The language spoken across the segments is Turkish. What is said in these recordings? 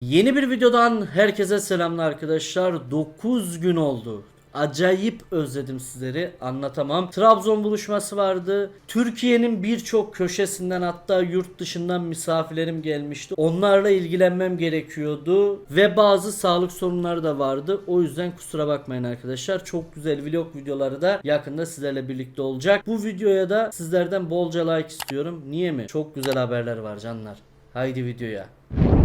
Yeni bir videodan herkese selamlar arkadaşlar. 9 gün oldu. Acayip özledim sizleri anlatamam. Trabzon buluşması vardı. Türkiye'nin birçok köşesinden hatta yurt dışından misafirlerim gelmişti. Onlarla ilgilenmem gerekiyordu ve bazı sağlık sorunları da vardı. O yüzden kusura bakmayın arkadaşlar. Çok güzel vlog videoları da yakında sizlerle birlikte olacak. Bu videoya da sizlerden bolca like istiyorum. Niye mi? Çok güzel haberler var canlar. Haydi videoya.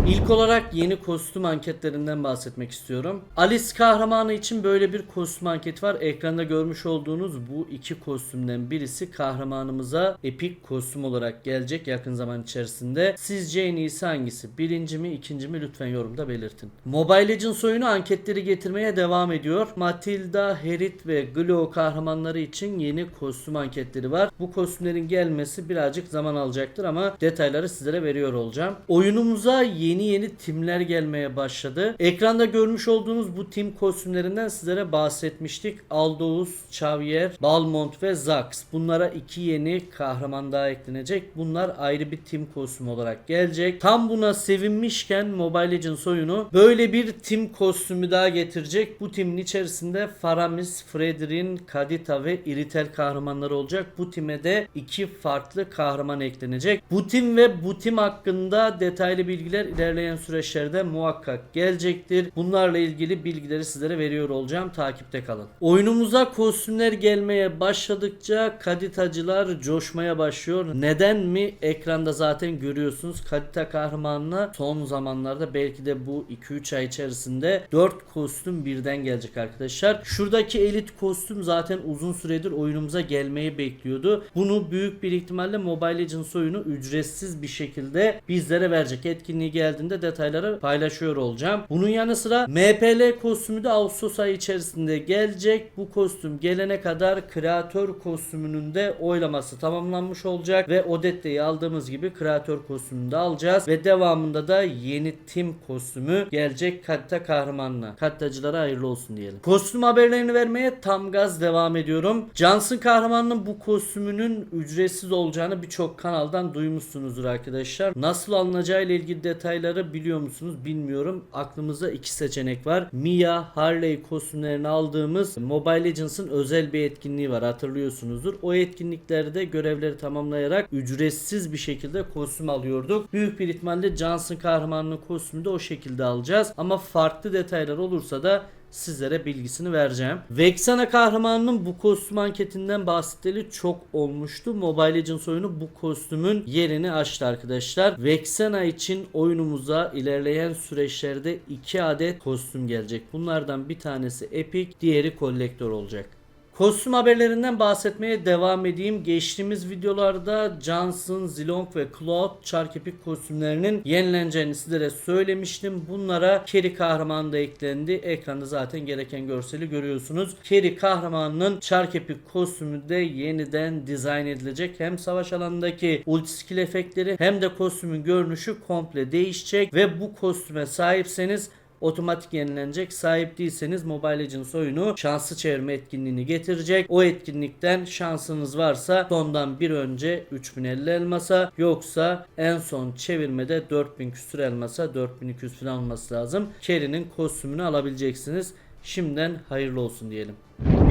İlk olarak yeni kostüm anketlerinden bahsetmek istiyorum. Alice kahramanı için böyle bir kostüm anketi var. Ekranda görmüş olduğunuz bu iki kostümden birisi kahramanımıza epik kostüm olarak gelecek yakın zaman içerisinde. Sizce en iyisi hangisi? Birinci mi ikinci mi lütfen yorumda belirtin. Mobile Legends oyunu anketleri getirmeye devam ediyor. Matilda, Herit ve Glow kahramanları için yeni kostüm anketleri var. Bu kostümlerin gelmesi birazcık zaman alacaktır ama detayları sizlere veriyor olacağım. Oyunumuza yeni yeni timler gelmeye başladı. Ekranda görmüş olduğunuz bu tim kostümlerinden sizlere bahsetmiştik. Aldous, Xavier, Balmont ve Zax. Bunlara iki yeni kahraman daha eklenecek. Bunlar ayrı bir tim kostümü olarak gelecek. Tam buna sevinmişken Mobile Legends oyunu böyle bir tim kostümü daha getirecek. Bu timin içerisinde Faramis, Fredrin, Kadita ve Iritel kahramanları olacak. Bu time de iki farklı kahraman eklenecek. Bu tim ve bu tim hakkında detaylı bilgiler ilerleyen süreçlerde muhakkak gelecektir. Bunlarla ilgili bilgileri sizlere veriyor olacağım. Takipte kalın. Oyunumuza kostümler gelmeye başladıkça kaditacılar coşmaya başlıyor. Neden mi? Ekranda zaten görüyorsunuz. Kadita kahramanına son zamanlarda belki de bu 2-3 ay içerisinde 4 kostüm birden gelecek arkadaşlar. Şuradaki elit kostüm zaten uzun süredir oyunumuza gelmeyi bekliyordu. Bunu büyük bir ihtimalle Mobile Legends oyunu ücretsiz bir şekilde bizlere verecek. Etkinliği geldiğinde detayları paylaşıyor olacağım. Bunun yanı sıra MPL kostümü de Ağustos ayı içerisinde gelecek. Bu kostüm gelene kadar kreatör kostümünün de oylaması tamamlanmış olacak ve Odette'yi aldığımız gibi kreatör kostümünü de alacağız ve devamında da yeni tim kostümü gelecek Katta kahramanına. Kattacılara hayırlı olsun diyelim. Kostüm haberlerini vermeye tam gaz devam ediyorum. Johnson kahramanının bu kostümünün ücretsiz olacağını birçok kanaldan duymuşsunuzdur arkadaşlar. Nasıl alınacağı ile ilgili detayları biliyor musunuz bilmiyorum. Aklımızda iki seçenek var. Mia, Harley kostümlerini aldığımız Mobile Legends'ın özel bir etkinliği var hatırlıyorsunuzdur. O etkinliklerde görevleri tamamlayarak ücretsiz bir şekilde kostüm alıyorduk. Büyük bir ihtimalle Johnson kahramanının kostümünü de o şekilde alacağız. Ama farklı detaylar olursa da sizlere bilgisini vereceğim. Vexana kahramanının bu kostüm anketinden bahsedeli çok olmuştu. Mobile Legends oyunu bu kostümün yerini açtı arkadaşlar. Vexana için oyunumuza ilerleyen süreçlerde 2 adet kostüm gelecek. Bunlardan bir tanesi Epic, diğeri Collector olacak. Kostüm haberlerinden bahsetmeye devam edeyim. Geçtiğimiz videolarda Johnson, Zilong ve Cloud Çarkepik kostümlerinin yenileneceğini sizlere söylemiştim. Bunlara Kerry kahramanı da eklendi. Ekranda zaten gereken görseli görüyorsunuz. Kerry kahramanının Çarkepik kostümü de yeniden dizayn edilecek. Hem savaş alanındaki ulti skill efektleri hem de kostümün görünüşü komple değişecek ve bu kostüme sahipseniz otomatik yenilenecek. Sahip değilseniz Mobile Legends oyunu şanslı çevirme etkinliğini getirecek. O etkinlikten şansınız varsa sondan bir önce 3050 elmasa yoksa en son çevirmede 4000 küsür elmasa 4200 falan olması lazım. Kerry'nin kostümünü alabileceksiniz. Şimdiden hayırlı olsun diyelim.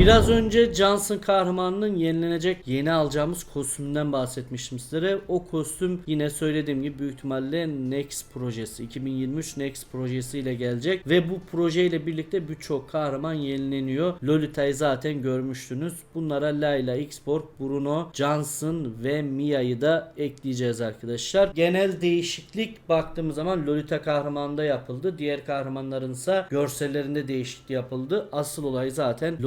Biraz önce Johnson kahramanının yenilenecek yeni alacağımız kostümünden bahsetmiştim sizlere. O kostüm yine söylediğim gibi büyük ihtimalle Next projesi 2023 Next projesiyle gelecek ve bu projeyle birlikte birçok kahraman yenileniyor. Lolita'yı zaten görmüştünüz. Bunlara Layla, Xborg, Bruno, Johnson ve Mia'yı da ekleyeceğiz arkadaşlar. Genel değişiklik baktığımız zaman Lolita kahramanında yapıldı. Diğer kahramanların ise görsellerinde değişiklik yapıldı. Asıl olay zaten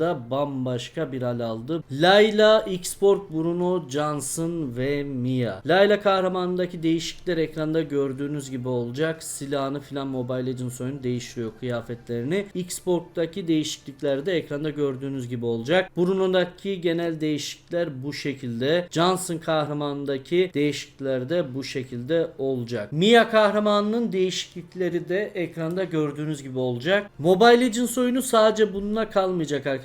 Lolita'da bambaşka bir hal aldı. Layla, Xborg, Bruno, Johnson ve Mia. Layla kahramanındaki değişiklikler ekranda gördüğünüz gibi olacak. Silahını filan Mobile Legends oyunu değiştiriyor kıyafetlerini. Xborg'daki değişiklikler de ekranda gördüğünüz gibi olacak. Bruno'daki genel değişiklikler bu şekilde. Johnson kahramanındaki değişiklikler de bu şekilde olacak. Mia kahramanının değişiklikleri de ekranda gördüğünüz gibi olacak. Mobile Legends oyunu sadece bununla kalmayacak arkadaşlar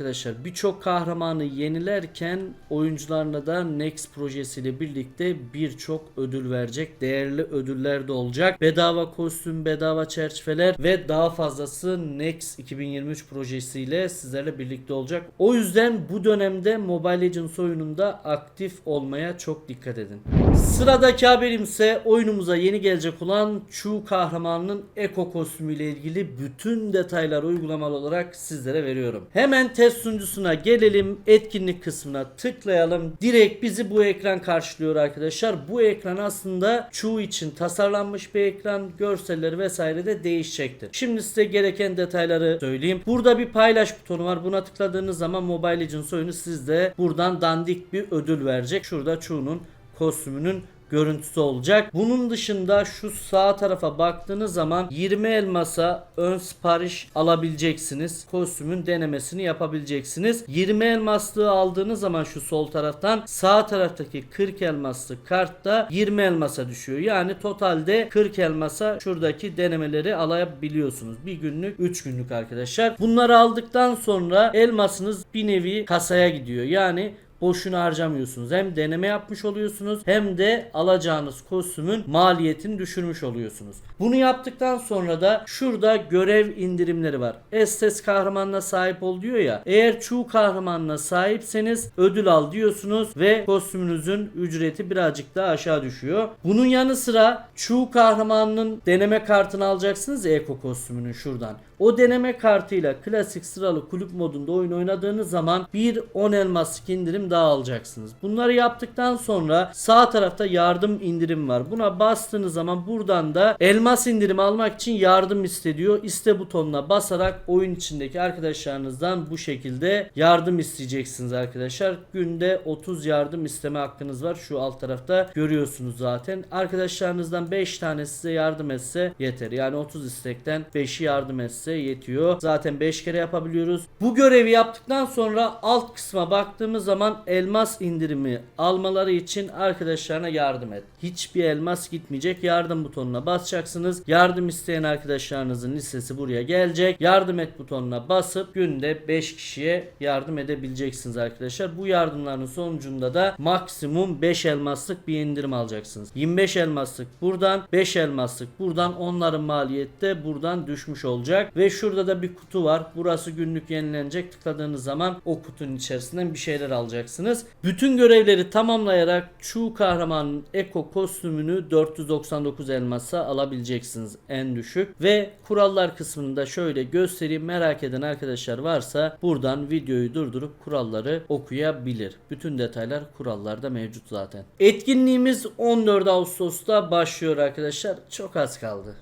birçok kahramanı yenilerken oyuncularına da Next projesiyle birlikte birçok ödül verecek. Değerli ödüller de olacak. Bedava kostüm, bedava çerçeveler ve daha fazlası Next 2023 projesiyle sizlerle birlikte olacak. O yüzden bu dönemde Mobile Legends oyununda aktif olmaya çok dikkat edin. Sıradaki haberim ise oyunumuza yeni gelecek olan Chu kahramanının Eko kostümüyle ilgili bütün detaylar uygulamalı olarak sizlere veriyorum. Hemen test sunucusuna gelelim. Etkinlik kısmına tıklayalım. Direkt bizi bu ekran karşılıyor arkadaşlar. Bu ekran aslında Chu için tasarlanmış bir ekran. Görselleri vesaire de değişecektir. Şimdi size gereken detayları söyleyeyim. Burada bir paylaş butonu var. Buna tıkladığınız zaman Mobile Legends oyunu sizde buradan dandik bir ödül verecek. Şurada Chu'nun kostümünün görüntüsü olacak. Bunun dışında şu sağ tarafa baktığınız zaman 20 elmasa ön sipariş alabileceksiniz. Kostümün denemesini yapabileceksiniz. 20 elmaslığı aldığınız zaman şu sol taraftan sağ taraftaki 40 elmaslık kartta 20 elmasa düşüyor. Yani totalde 40 elmasa şuradaki denemeleri alabiliyorsunuz. Bir günlük 3 günlük arkadaşlar. Bunları aldıktan sonra elmasınız bir nevi kasaya gidiyor. Yani boşuna harcamıyorsunuz. Hem deneme yapmış oluyorsunuz hem de alacağınız kostümün maliyetini düşürmüş oluyorsunuz. Bunu yaptıktan sonra da şurada görev indirimleri var. Estes kahramanına sahip ol diyor ya. Eğer Chu kahramanına sahipseniz ödül al diyorsunuz ve kostümünüzün ücreti birazcık daha aşağı düşüyor. Bunun yanı sıra Chu kahramanının deneme kartını alacaksınız Eko kostümünün şuradan. O deneme kartıyla klasik sıralı kulüp modunda oyun oynadığınız zaman bir 10 elmaslık indirim daha alacaksınız. Bunları yaptıktan sonra sağ tarafta yardım indirim var. Buna bastığınız zaman buradan da elmas indirim almak için yardım istediyor. İste butonuna basarak oyun içindeki arkadaşlarınızdan bu şekilde yardım isteyeceksiniz arkadaşlar. Günde 30 yardım isteme hakkınız var. Şu alt tarafta görüyorsunuz zaten. Arkadaşlarınızdan 5 tane size yardım etse yeter. Yani 30 istekten 5'i yardım etse yetiyor. Zaten 5 kere yapabiliyoruz. Bu görevi yaptıktan sonra alt kısma baktığımız zaman elmas indirimi almaları için arkadaşlarına yardım et. Hiçbir elmas gitmeyecek. Yardım butonuna basacaksınız. Yardım isteyen arkadaşlarınızın listesi buraya gelecek. Yardım et butonuna basıp günde 5 kişiye yardım edebileceksiniz arkadaşlar. Bu yardımların sonucunda da maksimum 5 elmaslık bir indirim alacaksınız. 25 elmaslık buradan 5 elmaslık buradan onların maliyeti de buradan düşmüş olacak. Ve şurada da bir kutu var. Burası günlük yenilenecek. Tıkladığınız zaman o kutunun içerisinden bir şeyler alacaksınız. Bütün görevleri tamamlayarak Chu kahramanın Eko kostümünü 499 elmasa alabileceksiniz en düşük. Ve kurallar kısmını da şöyle göstereyim. Merak eden arkadaşlar varsa buradan videoyu durdurup kuralları okuyabilir. Bütün detaylar kurallarda mevcut zaten. Etkinliğimiz 14 Ağustos'ta başlıyor arkadaşlar. Çok az kaldı.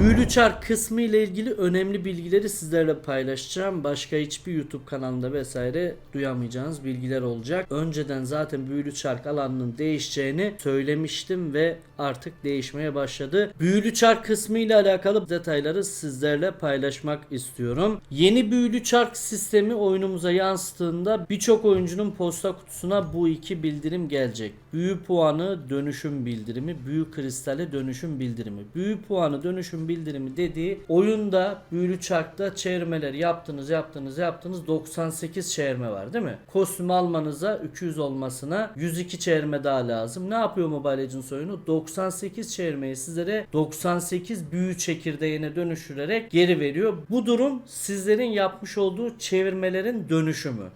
Büyülü Çark kısmı ile ilgili önemli bilgileri sizlerle paylaşacağım. Başka hiçbir YouTube kanalında vesaire duyamayacağınız bilgiler olacak. Önceden zaten Büyülü Çark alanının değişeceğini söylemiştim ve artık değişmeye başladı. Büyülü Çark kısmı ile alakalı detayları sizlerle paylaşmak istiyorum. Yeni Büyülü Çark sistemi oyunumuza yansıtığında birçok oyuncunun posta kutusuna bu iki bildirim gelecek. Büyü puanı dönüşüm bildirimi, büyü kristali dönüşüm bildirimi. Büyü puanı dönüşüm bildirimi dediği oyunda büyülü çarkta çevirmeler yaptınız yaptınız yaptınız 98 çevirme var değil mi? Kostüm almanıza 200 olmasına 102 çevirme daha lazım. Ne yapıyor Mobile Legends oyunu? 98 çevirmeyi sizlere 98 büyü çekirdeğine dönüştürerek geri veriyor. Bu durum sizlerin yapmış olduğu çevirmelerin dönüşümü.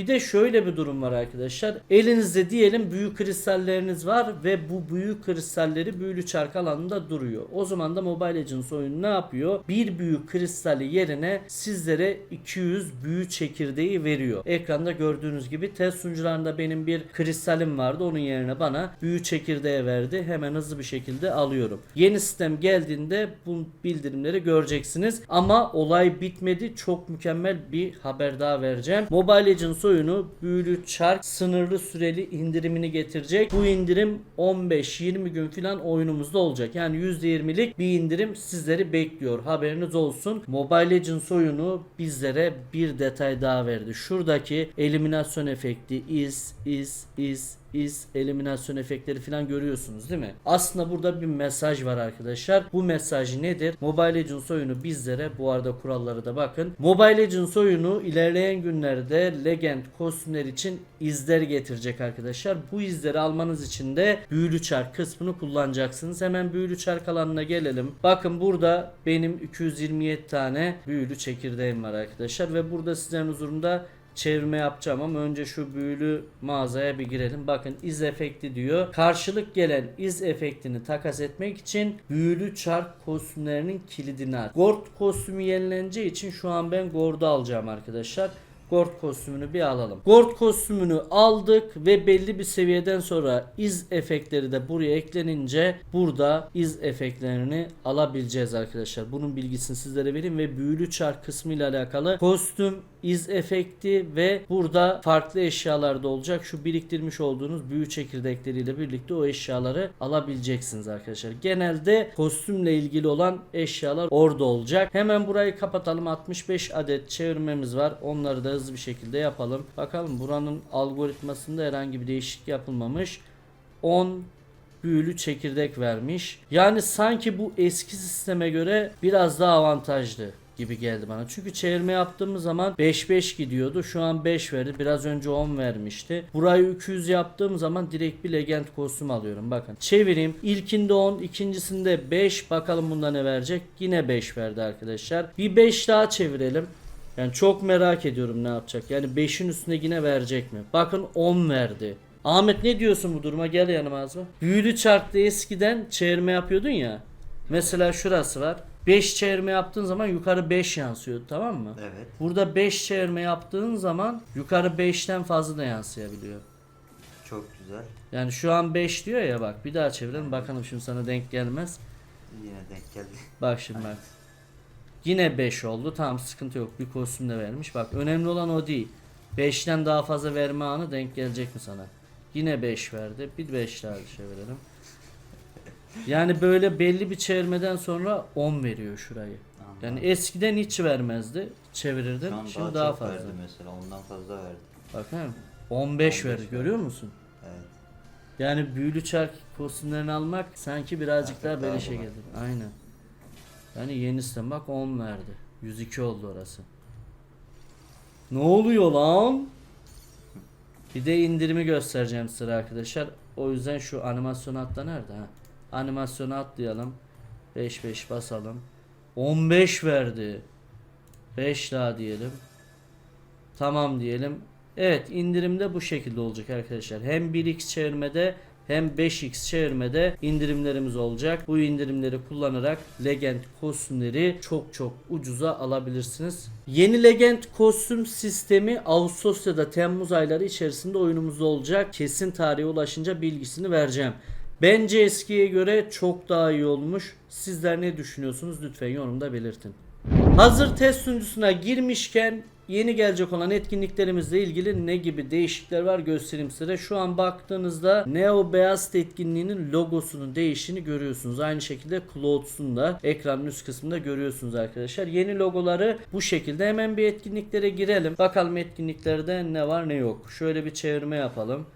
Bir de şöyle bir durum var arkadaşlar. Elinizde diyelim büyük kristalleriniz var ve bu büyük kristalleri büyülü çark alanında duruyor. O zaman da Mobile Legends oyunu ne yapıyor? Bir büyük kristali yerine sizlere 200 büyü çekirdeği veriyor. Ekranda gördüğünüz gibi test sunucularında benim bir kristalim vardı. Onun yerine bana büyü çekirdeği verdi. Hemen hızlı bir şekilde alıyorum. Yeni sistem geldiğinde bu bildirimleri göreceksiniz. Ama olay bitmedi. Çok mükemmel bir haber daha vereceğim. Mobile Legends oyunu büyülü çark sınırlı süreli indirimini getirecek. Bu indirim 15-20 gün falan oyunumuzda olacak. Yani %20'lik bir indirim sizleri bekliyor. Haberiniz olsun. Mobile Legends oyunu bizlere bir detay daha verdi. Şuradaki eliminasyon efekti is is is iz, eliminasyon efektleri falan görüyorsunuz değil mi? Aslında burada bir mesaj var arkadaşlar. Bu mesaj nedir? Mobile Legends oyunu bizlere bu arada kuralları da bakın. Mobile Legends oyunu ilerleyen günlerde Legend kostümler için izler getirecek arkadaşlar. Bu izleri almanız için de büyülü çark kısmını kullanacaksınız. Hemen büyülü çark alanına gelelim. Bakın burada benim 227 tane büyülü çekirdeğim var arkadaşlar ve burada sizlerin huzurunda çevirme yapacağım ama önce şu büyülü mağazaya bir girelim. Bakın iz efekti diyor. Karşılık gelen iz efektini takas etmek için büyülü çark kostümlerinin kilidini al. Gord kostümü yenileneceği için şu an ben Gord'u alacağım arkadaşlar. Gord kostümünü bir alalım. Gord kostümünü aldık ve belli bir seviyeden sonra iz efektleri de buraya eklenince burada iz efektlerini alabileceğiz arkadaşlar. Bunun bilgisini sizlere vereyim ve büyülü çark kısmı ile alakalı kostüm iz efekti ve burada farklı eşyalar da olacak. Şu biriktirmiş olduğunuz büyü çekirdekleriyle birlikte o eşyaları alabileceksiniz arkadaşlar. Genelde kostümle ilgili olan eşyalar orada olacak. Hemen burayı kapatalım. 65 adet çevirmemiz var. Onları da hızlı bir şekilde yapalım. Bakalım buranın algoritmasında herhangi bir değişiklik yapılmamış. 10 büyülü çekirdek vermiş. Yani sanki bu eski sisteme göre biraz daha avantajlı gibi geldi bana. Çünkü çevirme yaptığımız zaman 5-5 gidiyordu. Şu an 5 verdi. Biraz önce 10 vermişti. Burayı 200 yaptığım zaman direkt bir legend kostüm alıyorum. Bakın çevireyim. İlkinde 10, ikincisinde 5. Bakalım bunda ne verecek? Yine 5 verdi arkadaşlar. Bir 5 daha çevirelim. Yani çok merak ediyorum ne yapacak. Yani 5'in üstüne yine verecek mi? Bakın 10 verdi. Ahmet ne diyorsun bu duruma? Gel yanıma Azma. Büyülü çarkta eskiden çevirme yapıyordun ya. Mesela şurası var. 5 çevirme yaptığın zaman yukarı 5 yansıyor tamam mı? Evet. Burada 5 çevirme yaptığın zaman yukarı 5'ten fazla da yansıyabiliyor. Çok güzel. Yani şu an 5 diyor ya bak bir daha çevirelim bakalım şimdi sana denk gelmez. Yine denk geldi. Bak şimdi bak. Yine 5 oldu. Tamam sıkıntı yok. Bir kostüm de vermiş. Bak önemli olan o değil. 5'ten daha fazla verme anı denk gelecek mi sana? Yine 5 verdi. Bir 5 daha çevirelim. Yani böyle belli bir çevirmeden sonra 10 veriyor şurayı. Tamam. Yani eskiden hiç vermezdi. Çevirirdin. Şu an Şimdi daha, daha, fazla. verdi mesela. Ondan fazla verdi. Bak he, 15 verdi. Görüyor musun? Evet. Yani büyülü çark kostümlerini almak sanki birazcık Artık daha daha beleşe kolay. geldi. Aynen. Yani yenisi bak 10 verdi. 102 oldu orası. Ne oluyor lan? Bir de indirimi göstereceğim size arkadaşlar. O yüzden şu animasyon atla nerede ha? Animasyonu atlayalım. 5 5 basalım. 15 verdi. 5 daha diyelim. Tamam diyelim. Evet indirimde bu şekilde olacak arkadaşlar. Hem 1x çevirmede hem 5x çevirmede indirimlerimiz olacak. Bu indirimleri kullanarak Legend kostümleri çok çok ucuza alabilirsiniz. Yeni Legend kostüm sistemi Ağustos ya da Temmuz ayları içerisinde oyunumuzda olacak. Kesin tarihe ulaşınca bilgisini vereceğim. Bence eskiye göre çok daha iyi olmuş. Sizler ne düşünüyorsunuz? Lütfen yorumda belirtin. Hazır test sunucusuna girmişken yeni gelecek olan etkinliklerimizle ilgili ne gibi değişiklikler var göstereyim size. Şu an baktığınızda Neo Beyaz etkinliğinin logosunun değiştiğini görüyorsunuz. Aynı şekilde Clouds'un da ekranın üst kısmında görüyorsunuz arkadaşlar. Yeni logoları bu şekilde. Hemen bir etkinliklere girelim. Bakalım etkinliklerde ne var ne yok. Şöyle bir çevirme yapalım.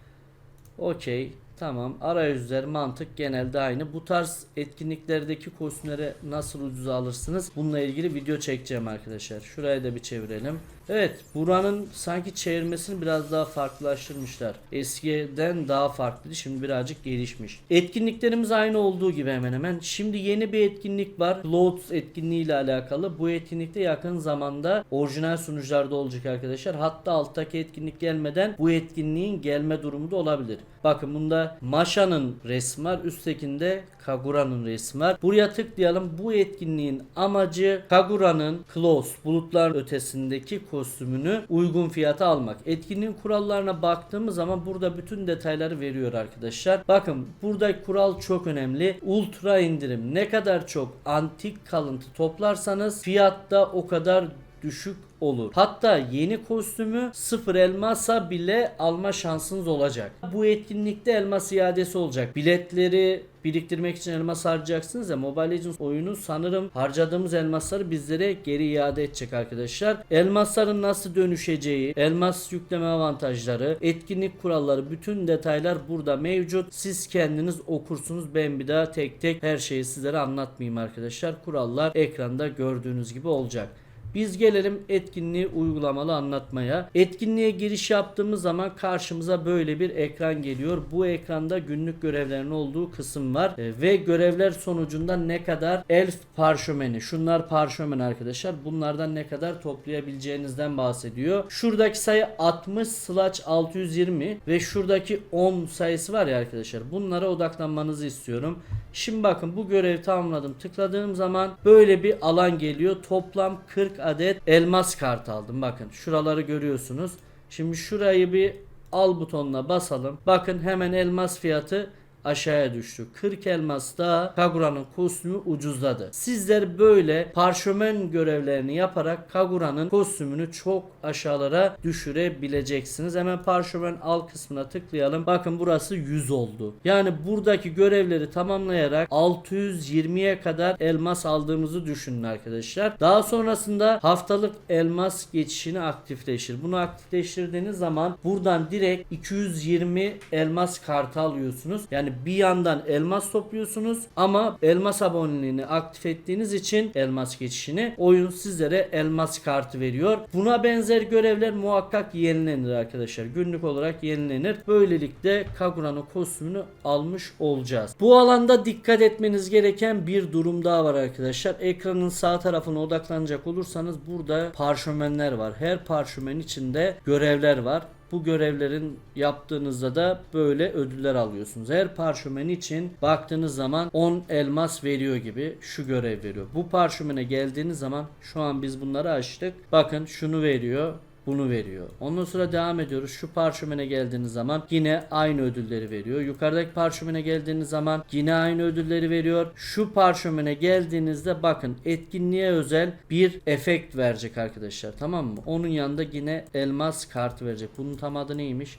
Okey. Tamam. Arayüzler, mantık genelde aynı. Bu tarz etkinliklerdeki kostümleri nasıl ucuza alırsınız? Bununla ilgili video çekeceğim arkadaşlar. Şurayı da bir çevirelim. Evet. Buranın sanki çevirmesini biraz daha farklılaştırmışlar. Eskiden daha farklıydı. Şimdi birazcık gelişmiş. Etkinliklerimiz aynı olduğu gibi hemen hemen. Şimdi yeni bir etkinlik var. Clouds etkinliği ile alakalı. Bu etkinlikte yakın zamanda orijinal sunucularda olacak arkadaşlar. Hatta alttaki etkinlik gelmeden bu etkinliğin gelme durumu da olabilir. Bakın bunda Masha'nın resmi var. Üsttekinde Kagura'nın resmi var. Buraya tıklayalım. Bu etkinliğin amacı Kagura'nın Close bulutlar ötesindeki kostümünü uygun fiyata almak. Etkinliğin kurallarına baktığımız zaman burada bütün detayları veriyor arkadaşlar. Bakın burada kural çok önemli. Ultra indirim. Ne kadar çok antik kalıntı toplarsanız fiyatta o kadar düşük olur. Hatta yeni kostümü sıfır elmasa bile alma şansınız olacak. Bu etkinlikte elmas iadesi olacak. Biletleri biriktirmek için elmas harcayacaksınız ya Mobile Legends oyunu sanırım harcadığımız elmasları bizlere geri iade edecek arkadaşlar. Elmasların nasıl dönüşeceği, elmas yükleme avantajları, etkinlik kuralları bütün detaylar burada mevcut. Siz kendiniz okursunuz. Ben bir daha tek tek her şeyi sizlere anlatmayayım arkadaşlar. Kurallar ekranda gördüğünüz gibi olacak. Biz gelelim etkinliği uygulamalı anlatmaya. Etkinliğe giriş yaptığımız zaman karşımıza böyle bir ekran geliyor. Bu ekranda günlük görevlerin olduğu kısım var. E, ve görevler sonucunda ne kadar elf parşömeni, şunlar parşömen arkadaşlar. Bunlardan ne kadar toplayabileceğinizden bahsediyor. Şuradaki sayı 60 slash 620 ve şuradaki 10 sayısı var ya arkadaşlar. Bunlara odaklanmanızı istiyorum. Şimdi bakın bu görevi tamamladım. Tıkladığım zaman böyle bir alan geliyor. Toplam 40 adet elmas kart aldım. Bakın şuraları görüyorsunuz. Şimdi şurayı bir al butonuna basalım. Bakın hemen elmas fiyatı aşağıya düştü. 40 elmas daha Kagura'nın kostümü ucuzladı. Sizler böyle parşömen görevlerini yaparak Kagura'nın kostümünü çok aşağılara düşürebileceksiniz. Hemen parşömen al kısmına tıklayalım. Bakın burası 100 oldu. Yani buradaki görevleri tamamlayarak 620'ye kadar elmas aldığımızı düşünün arkadaşlar. Daha sonrasında haftalık elmas geçişini aktifleştir. Bunu aktifleştirdiğiniz zaman buradan direkt 220 elmas kartı alıyorsunuz. Yani bir yandan elmas topluyorsunuz ama elmas aboneliğini aktif ettiğiniz için elmas geçişini oyun sizlere elmas kartı veriyor. Buna benzer görevler muhakkak yenilenir arkadaşlar. Günlük olarak yenilenir. Böylelikle Kagura'nın kostümünü almış olacağız. Bu alanda dikkat etmeniz gereken bir durum daha var arkadaşlar. Ekranın sağ tarafına odaklanacak olursanız burada parşömenler var. Her parşömen içinde görevler var. Bu görevlerin yaptığınızda da böyle ödüller alıyorsunuz. Her parşömen için baktığınız zaman 10 elmas veriyor gibi şu görev veriyor. Bu parşömene geldiğiniz zaman şu an biz bunları açtık. Bakın şunu veriyor bunu veriyor. Ondan sonra devam ediyoruz. Şu parşömene geldiğiniz zaman yine aynı ödülleri veriyor. Yukarıdaki parşömene geldiğiniz zaman yine aynı ödülleri veriyor. Şu parşömene geldiğinizde bakın etkinliğe özel bir efekt verecek arkadaşlar. Tamam mı? Onun yanında yine elmas kartı verecek. Bunun tam adı neymiş?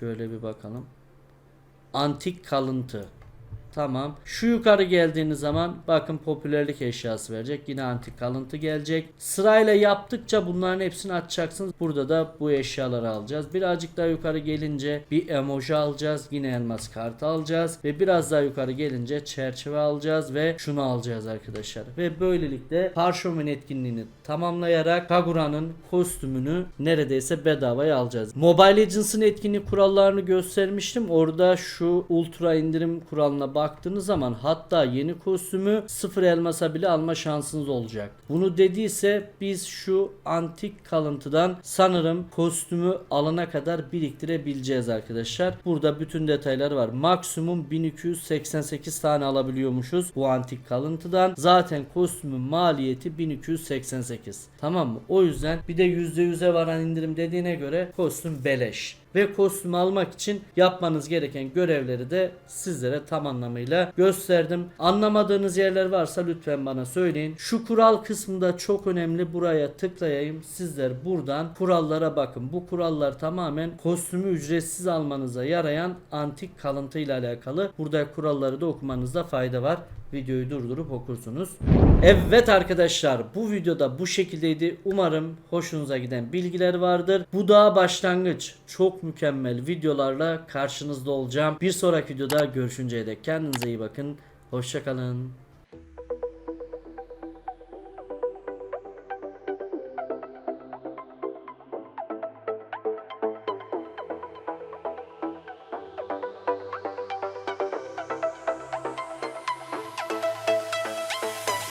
Şöyle bir bakalım. Antik kalıntı. Tamam. Şu yukarı geldiğiniz zaman bakın popülerlik eşyası verecek. Yine antik kalıntı gelecek. Sırayla yaptıkça bunların hepsini açacaksınız. Burada da bu eşyaları alacağız. Birazcık daha yukarı gelince bir emoji alacağız. Yine elmas kartı alacağız. Ve biraz daha yukarı gelince çerçeve alacağız ve şunu alacağız arkadaşlar. Ve böylelikle parşömen etkinliğini tamamlayarak Kagura'nın kostümünü neredeyse bedavaya alacağız. Mobile Legends'ın etkinlik kurallarını göstermiştim. Orada şu ultra indirim kuralına baktığınız zaman hatta yeni kostümü sıfır elmasa bile alma şansınız olacak. Bunu dediyse biz şu antik kalıntıdan sanırım kostümü alana kadar biriktirebileceğiz arkadaşlar. Burada bütün detaylar var. Maksimum 1288 tane alabiliyormuşuz bu antik kalıntıdan. Zaten kostümün maliyeti 1288. Tamam mı? O yüzden bir de %100'e varan indirim dediğine göre kostüm beleş ve kostüm almak için yapmanız gereken görevleri de sizlere tam anlamıyla gösterdim. Anlamadığınız yerler varsa lütfen bana söyleyin. Şu kural kısmında çok önemli. Buraya tıklayayım. Sizler buradan kurallara bakın. Bu kurallar tamamen kostümü ücretsiz almanıza yarayan antik kalıntı ile alakalı. Burada kuralları da okumanızda fayda var videoyu durdurup okursunuz. Evet arkadaşlar bu videoda bu şekildeydi. Umarım hoşunuza giden bilgiler vardır. Bu daha başlangıç. Çok mükemmel videolarla karşınızda olacağım. Bir sonraki videoda görüşünceye dek kendinize iyi bakın. Hoşçakalın.